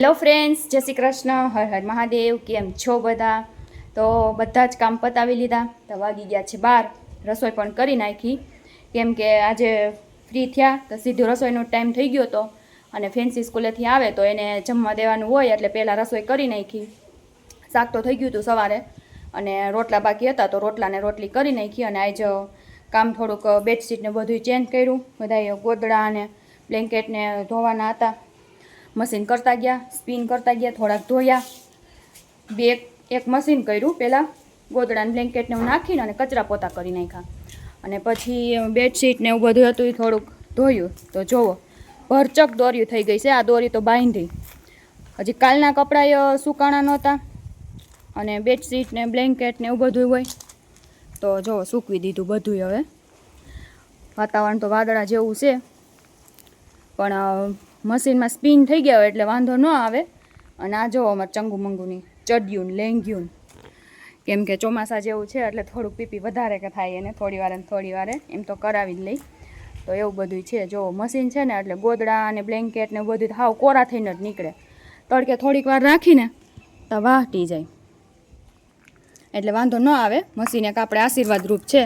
Hello friends જય શ્રી કૃષ્ણ. હર હર મહાદેવ. કેમ છો બધા? તો બધા જ કામ પતાવી લીધા. તો વાગી ગયા છે બહાર રસોઈ પણ કરી નાખી. કેમ કે આજે ફ્રી થયા, તો સીધો રસોઈનો ટાઈમ થઈ ગયો હતો અને ફેન્સી સ્કૂલેથી આવે તો એને જમવા દેવાનું હોય, એટલે પહેલાં રસોઈ કરી નાખી. શાક તો થઈ ગયું હતું સવારે. અને રોટલા બાકી હતા, તો રોટલાને રોટલી કરી નાખી અને આજ કામ થોડુંક બેડશીટને બધું ચેન્જ કર્યું. બધા ગોદડા અને બ્લેન્કેટને ધોવાના હતા. મશીન કરતા ગયા, સ્પિન કરતા ગયા, થોડાક ધોયા. બે એક મશીન કર્યું પહેલાં ગોદડાને બ્લેન્કેટને એવું નાખીને અને કચરા પોતા કરી નાખ્યા. અને પછી બેડશીટ ને એવું બધું હતું એ થોડુંક ધોયું. તો જુઓ ભરચક દોર્યું થઈ ગઈ છે, આ દોરી તો બાંધી. હજી કાલના કપડાં સુકાણા નહોતા. અને બેડશીટ ને બ્લેન્કેટ ને એવું બધું હોય. તો જુઓ સૂકવી દીધું બધું હવે. વાતાવરણ તો વાદળા જેવું છે. પણ મશીનમાં સ્પિન થઈ ગયા હોય એટલે વાંધો ન આવે. અને આ જો અમારે ચંગુ મંગુની ચડ્યું લેંગ્યું કેમ કે ચોમાસા જેવું છે એટલે થોડુંક પીપી વધારે કે થાય એને થોડી વારે થોડી વારે. એમ તો કરાવી જ લઈ. તો એવું બધું છે. જો મશીન છે ને એટલે ગોદડા અને બ્લેન્કેટ ને બધું હાવ કોરા થઈને જ નીકળે. તડકે થોડીક વાર રાખીને તો વાહટી જાય. એટલે વાંધો ન આવે. મશીન એક આપણે આશીર્વાદ રૂપ છે.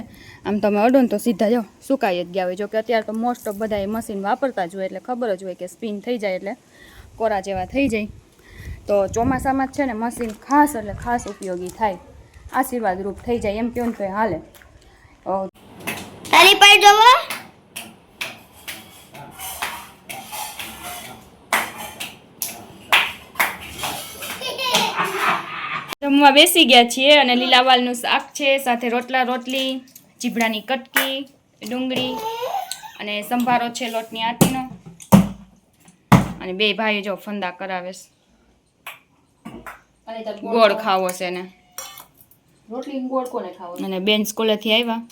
આમ તમે અડો ને તો સીધા જો સુકાઈ જ ગયા હોય. જો કે અત્યારે તો મોસ્ટ ઓફ બધા મશીન વાપરતા જ હોય એટલે ખબર જ હોય કે સ્પિન થઈ જાય એટલે કોરા જેવા થઈ જાય. તો ચોમાસામાં જ છે ને મશીન ખાસ એટલે ખાસ ઉપયોગી થાય. આશીર્વાદરૂપ થઈ જાય. એમ કહો ને તો હાલે. તારી પર જોવો. જમવા બેસી ગયા છીએ અને લીલાવાલનું શાક છે સાથે રોટલા રોટલી ચીભડાની કટકી ડુંગળી અને સંભારો છે લોટની આટીનો. અને બે ભાઈ જો ફંદા કરાવે છે. ગોળ ખાવો છે ને. રોટલી ગોળ કોને ખાવો? અને બેન સ્કૂલેથી આવ્યા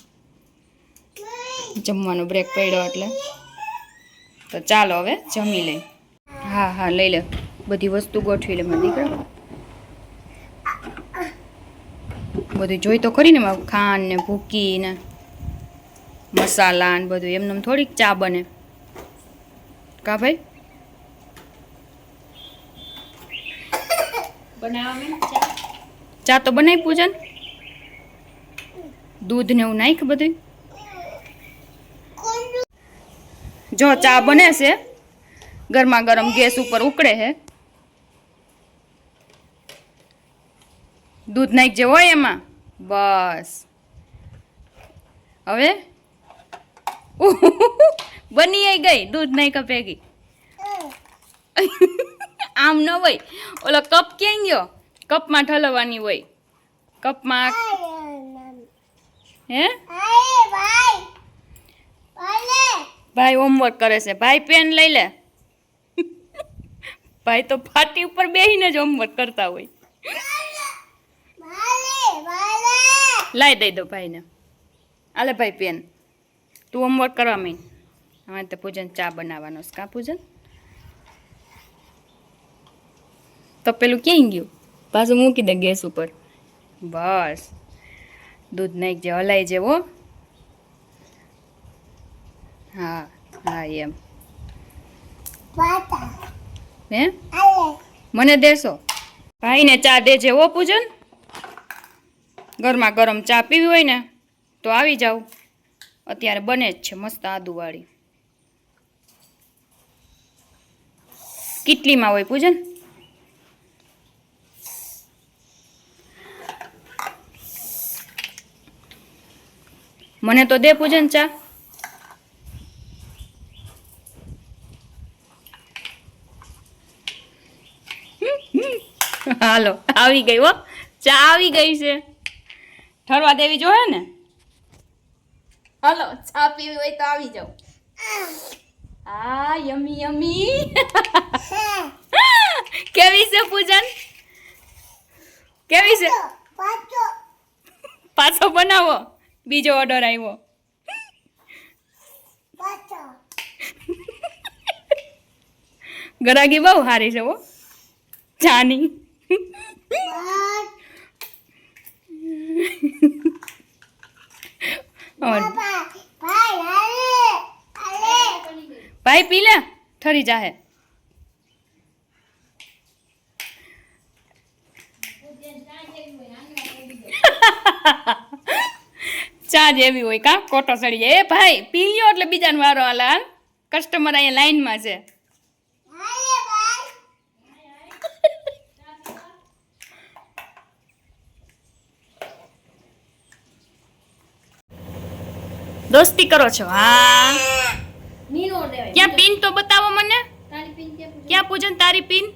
જમવાનો બ્રેક પડ્યો એટલે. તો ચાલો હવે જમી લઈ હા હા લઈ લે. બધી વસ્તુ ગોઠવી લે મારા દીકરા. બધું જોઈ તો ખરી ને ખાંડ ને ભૂકી ને મસાલા ને બધું. એમને થોડીક ચા બને. કા ભાઈ? ચા? તો બનાવી પૂજન દૂધ ને એવું નાખ બધું જો ચા બને છે. ગરમા ગરમ ગેસ ઉપર ઉકળે છે. દૂધ નાખ જે હોય એમાં? બસ. હવે? બની આવી ગઈ, દૂધ નાખ ભેગી. આમ ન હોય. ઓલો કપ ક્યાં ગયો? કપમાં ઠલવવાની હોય. કપમાં હે? ભાઈ હોમવર્ક કરે છે. ભાઈ પેન લઈ લે. ભાઈ તો ફાટી ઉપર બેહીને જ હોમવર્ક કરતા હોય. લાઈ દઈ દો ભાઈને. આલે ભાઈ પેન તું હોમવર્ક કરવા મીન અમારે તો પૂજન ચા બનાવવાનો છે. કાં પૂજન? તો પેલું ક્યાંય ગયું? પાછું મૂકી દે ગેસ ઉપર. બસ. દૂધ નાખ જે હલાઈ જેવો હા. હા એમ. હે? મને દેશો. ભાઈને ચા દેજે હો પૂજન. ગરમા ગરમ ચા પીવી હોય ને, તો આવી જાવ અત્યારે બને જ છે મસ્ત આદુવાળી. કેટલીમાં હોય પૂજન? મને તો દે પૂજન ચા. હાલો, આવી ગઈ હો. ચા આવી ગઈ છે. ઠરવા દેવી જોઈએ ને? હાલો ચા પીવી હોય તો આવી જાવ આ યમી યમી. કેવી છે પૂજન? કેવી છે? પાછો બનાવો. બીજો ઓર્ડર આવ્યો ગરાગી બહુ સારી છે હો. ચાની ભાઈ પી લે ઠરી જાહે ચાજ એવી હોય કા કોટો સડી એ ભાઈ પી લ્યો એટલે બીજાનો વારો હાલ કસ્ટમર અહીંયા લાઈનમાં છે. દોસ્તી કરો છો હા. ક્યાં પિન તો બતાવો મને. તારી પિન ક્યાં પૂજન તારી પિન?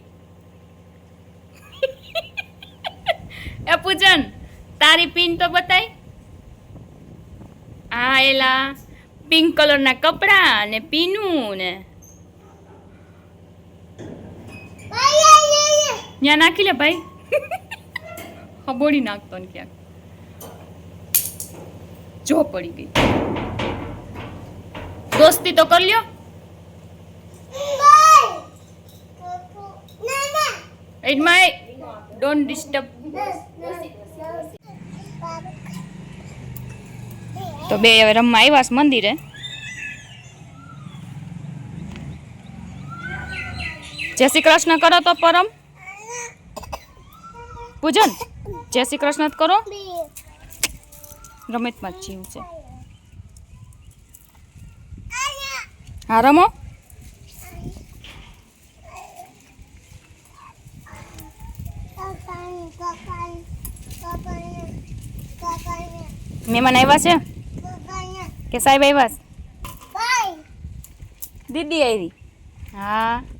એ પૂજન તારી પિન તો બતાય. આ એલા પિંક કલરના કપડા ને પીનું ને. ત્યાં નાખી લે ભાઈ. હબોડી નાખતો ને ક્યાંક. જો પડી ગઈ. દોસ્તી તો કરી લ્યો. Eat માય ડોન્ટ ડિસ્ટર્બ તો બે હવે રમવા આવ્યા છે મંદિરે. જય શ્રી કૃષ્ણ કરો તો પરમ. પૂજન જય શ્રી કૃષ્ણ કરો. રમતમાં જ જીવ છે. હા રમો મહેમાન આવ્યા છે? કે સાહેબ આવ્યા દીદી આવી. હા.